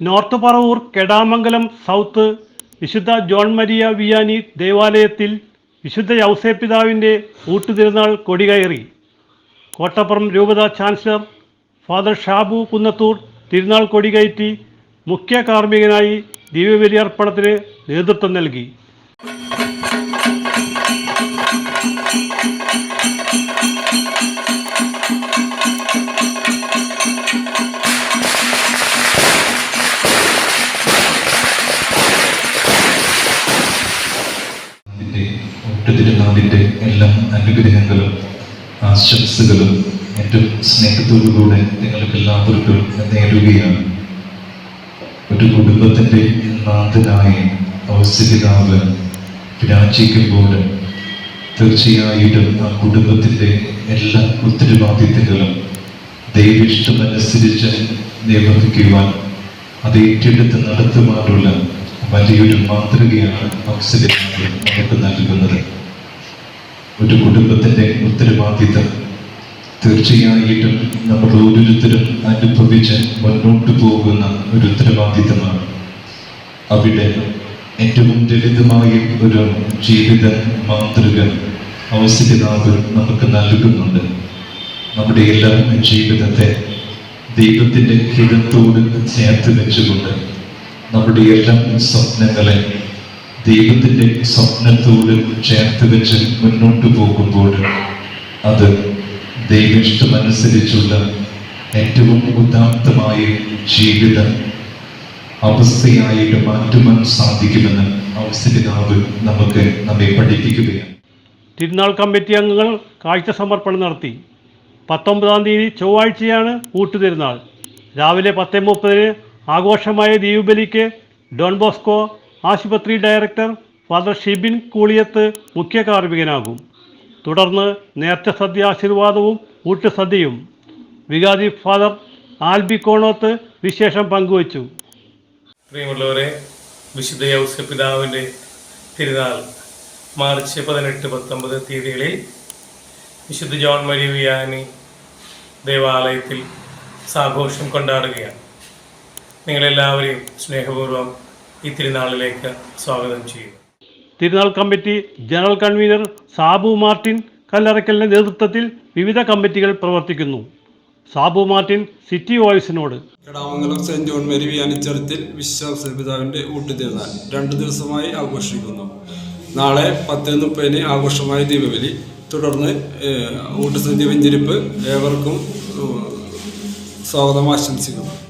North Paravur Kedamangalam south വിശുദ്ധ John Maria Vianney ദേവാലയത്തിൽ വിശുദ്ധ യൗസേപ്പിതാവിന്റെ ഊട്ടുതിരുന്നാൾ കൊടികയറി. കോട്ടപ്പുറം രൂപതാ ചാൻസലർ ഫാദർ ഷാബു കുന്നത്തൂർ തിരുനാൾ കൊടികയറ്റി മുഖ്യ കാർമ്മികനായി ദിവ്യബലിയർപ്പണത്തിന് നേതൃത്വം നൽകി. ഒട്ടുതിരുനാളിന്റെ എല്ലാ അനുഗ്രഹങ്ങളും ആശംസകളും ഏറ്റവും സ്നേഹത്തോടുകൂടെ നിങ്ങൾക്ക് എല്ലാവർക്കും നേടുകയാണ് ഒരു കുടുംബത്തിന്റെ നാഥനായ ഔസപിതാവ് വിരാജിക്കുമ്പോൾ തീർച്ചയായിട്ടും ആ കുടുംബത്തിന്റെ എല്ലാ ഉത്തരവാദിത്തങ്ങളും ദൈവിഷ്ടമനുസരിച്ച് നിർവഹിക്കുവാൻ അത് ഏറ്റെടുത്ത് നടത്തുവാനുള്ള വലിയൊരു മാതൃകയാണ് ഔസപിതാവ് നമുക്ക് നൽകുന്നത്. ഒരു കുടുംബത്തിന്റെ ഉത്തരവാദിത്തം തീർച്ചയായിട്ടും നമ്മൾ ഓരോരുത്തരും അനുഭവിച്ച് മുന്നോട്ട് പോകുന്ന ഒരു ഉത്തരവാദിത്തമാണ്. അവിടെ ഏറ്റവും ലളിതമായ ഒരു ജീവിത മാതൃക അവസരനാഥ് നമുക്ക് നൽകുന്നുണ്ട്. നമ്മുടെ എല്ലാ ജീവിതത്തെ ദൈവത്തിന്റെ ഹിതത്തോട് ചേർത്ത് വെച്ചുകൊണ്ട് നമ്മുടെ എല്ലാ സ്വപ്നങ്ങളെ ദൈവത്തിന്റെ സ്വപ്നത്തോട് ചേർത്ത് വെച്ച് മുന്നോട്ട് പോകുമ്പോൾ അത് ദൈവിഷ്ടമനുസരിച്ചുള്ള ഏറ്റവും ഉദാത്തമായ ജീവിത അവസ്ഥയായിട്ട് മാറ്റുവാൻ സാധിക്കുമെന്ന് അവസ്ഥിതാവ് നമുക്ക് നമ്മെ പഠിപ്പിക്കുകയാണ്. തിരുനാൾ കമ്മിറ്റി അംഗങ്ങൾ കാഴ്ച സമർപ്പണം നടത്തി. പത്തൊമ്പതാം തീയതി ചൊവ്വാഴ്ചയാണ് ഊട്ടുതിരുന്നാൾ രാവിലെ പത്ത് മുപ്പതിന് ആഘോഷമായ ദീപബലിക്ക് ഡോൺ ബോസ്കോ ആശുപത്രി ഡയറക്ടർ ഫാദർ ഷിബിൻ കൂളിയത്ത് മുഖ്യ കാർമ്മികനാകും. തുടർന്ന് നേർച്ച സദ്യ ആശീർവാദവും ഊട്ടുസദ്യയും വികാരി ഫാദർ ആൽബി കോണോത്ത് വിശേഷം പങ്കുവച്ചു. പ്രിയമുള്ളവരെ വിശുദ്ധ യൗസ പിതാവിന്റെ തിരുനാൾ മാർച്ച് പതിനെട്ട് പത്തൊമ്പത് തീയതികളിൽ വിശുദ്ധ ജോൺ മരി ദേവാലയത്തിൽ സാഘോഷം കൊണ്ടാടുകയാണ്. നിങ്ങളെല്ലാവരെയും സ്നേഹപൂർവം ഈ തിരുനാളിലേക്ക് സ്വാഗതം ചെയ്യുന്നു. തിരുനാൾ committee general convener Sabu Martin കല്ലറയ്ക്കലിന്റെ നേതൃത്വത്തിൽ വിവിധ കമ്മിറ്റികൾ പ്രവർത്തിക്കുന്നു. സാബു മാർട്ടിൻ സിറ്റി വോയിസിനോട്. കടാമംഗലം സെന്റ് ജോൺ മേരി വ്യാനിച്ചടത്തിൽ വിശ്വാസ പിതാവിന്റെ ഊട്ടുതിരുന്നാൾ രണ്ടു ദിവസമായി ആഘോഷിക്കുന്നു. നാളെ പത്ത് മുപ്പതിന് ആഘോഷമായ ദീപവലി. തുടർന്ന് വെഞ്ചിരിപ്പ് വെഞ്ചരിപ്പ് ഏവർക്കും സ്വാഗതം ആശംസിക്കുന്നു.